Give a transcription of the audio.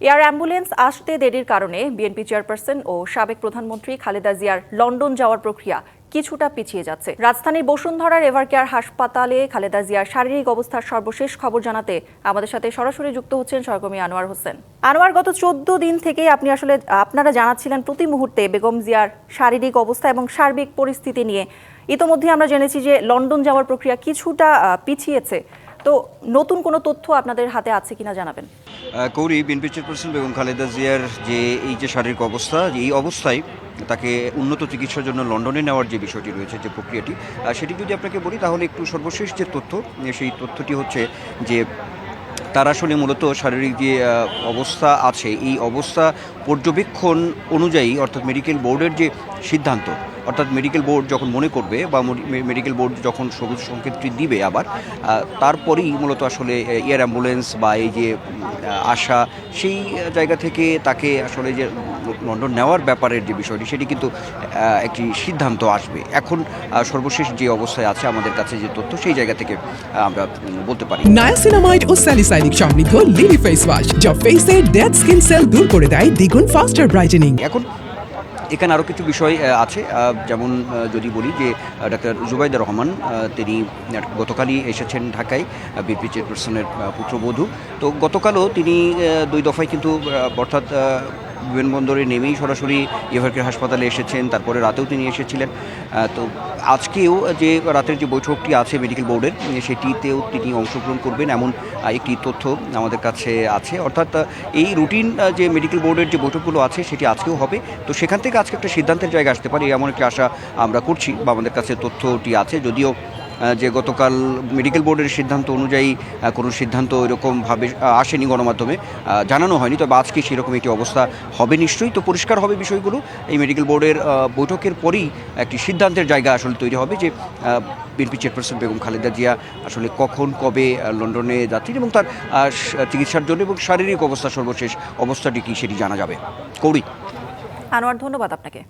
Air ambulance আসতে দেরির কারণে BNP chairperson ও সাবেক প্রধানমন্ত্রী খালেদা জিয়ার লন্ডন যাওয়ার প্রক্রিয়া কিছুটা পিছিয়ে যাচ্ছে। রাজধানীর বসুন্ধরার এভারকেয়ার হাসপাতালে খালেদা জিয়ার শারীরিক অবস্থার সর্বশেষ খবর জানাতে আমাদের সাথে সরাসরি যুক্ত হচ্ছেন সহকর্মী আনোয়ার হোসেন। আনোয়ার, গত চোদ্দ দিন থেকে আপনি আসলে, আপনারা জানাচ্ছিলেন প্রতি মুহূর্তে বেগম জিয়ার শারীরিক অবস্থা এবং সার্বিক পরিস্থিতি নিয়ে। ইতোমধ্যে আমরা জেনেছি যে লন্ডন যাওয়ার প্রক্রিয়া কিছুটা পিছিয়েছে। তো নতুন কোনো তথ্য আপনাদের হাতে আছে কিনা জানাবেন? কৌরি, বিএনপি চেয়ারপারসন বেগম খালেদা জিয়ার যে এই যে শারীরিক অবস্থা, এই অবস্থায় তাকে উন্নত চিকিৎসার জন্য লন্ডনে নেওয়ার যে বিষয়টি রয়েছে, যে প্রক্রিয়াটি সেটি যদি আপনাকে বলি, তাহলে একটু সর্বশেষ যে তথ্য সেই তথ্যটি হচ্ছে যে তার আসলে মূলত শারীরিক যে অবস্থা আছে, এই অবস্থা পর্যবেক্ষণ অনুযায়ী, অর্থাৎ মেডিকেল বোর্ডের যে সিদ্ধান্ত অর্থাৎ মেডিকেল বোর্ড যখন মনে করবে বা মেডিকেল বোর্ড যখন সবুজ সংকেতটি দিবে আবার তারপরেই মূলত আসলে এয়ার অ্যাম্বুলেন্স বা এই যে আশা সেই জায়গা থেকে তাকে আসলে যে লন্ডন নেওয়ার ব্যাপারের যে বিষয়টি সেটি কিন্তু একটি সিদ্ধান্ত আসবে। এখন সর্বশেষ যে অবস্থায় আছে আমাদের কাছে যে তথ্য সেই জায়গা থেকে আমরা বলতে পারি। নায়াসিনামাইড ও স্যালিসাইনিক সমৃদ্ধ লিলি ফেস ওয়াশ যা ফেসের ডেড স্কিন সেল দূর করে দেয় দ্বিগুণ ফাস্টার ব্রাইটেনিং এখন এখানে আরও কিছু বিষয় আছে যেমন যদি বলি যে ডাক্তার জুবাইদুর রহমান তিনি গতকালই এসেছেন ঢাকায় বিপি চেয়ারপারসনের পুত্রবধূ। তো গতকালও তিনি দুই দফায় কিন্তু অর্থাৎ বিমানবন্দরে নেমেই সরাসরি এভারকের হাসপাতালে এসেছেন, তারপরে রাতেও তিনি এসেছিলেন। তো আজকেও যে রাতের যে বৈঠকটি আছে মেডিকেল বোর্ডের, সেটিতেও তিনি অংশগ্রহণ করবেন এমন একটি তথ্য আমাদের কাছে আছে। অর্থাৎ এই রুটিন যে মেডিকেল বোর্ডের যে বৈঠকগুলো আছে, সেটি আজকেও হবে। তো সেখান থেকে আজকে একটা সিদ্ধান্তের জায়গা আসতে পারে, এমন একটি আশা আমরা করছি। বা আমাদের কাছে তথ্যটি আছে, যদিও যে গতকাল মেডিকেল বোর্ডের সিদ্ধান্ত অনুযায়ী কোনো সিদ্ধান্ত এরকমভাবে আসেনি গণমাধ্যমে। জানানো হয়নি, তবে আজকে সেরকম একটি অবস্থা হবে নিশ্চয়ই। তো পরিষ্কার হবে বিষয়গুলো। এই মেডিকেল বোর্ডের বৈঠকের পরেই একটি সিদ্ধান্তের জায়গা আসলে তৈরি হবে যে বিএনপি চেয়ারপারসন বেগম খালেদা জিয়া আসলে কখন, কবে লন্ডনে যাচ্ছেন এবং তার চিকিৎসার জন্য এবং শারীরিক অবস্থা সর্বশেষ অবস্থাটি কী সেটি জানা যাবে। কৌরি আনোয়ার, ধন্যবাদ আপনাকে।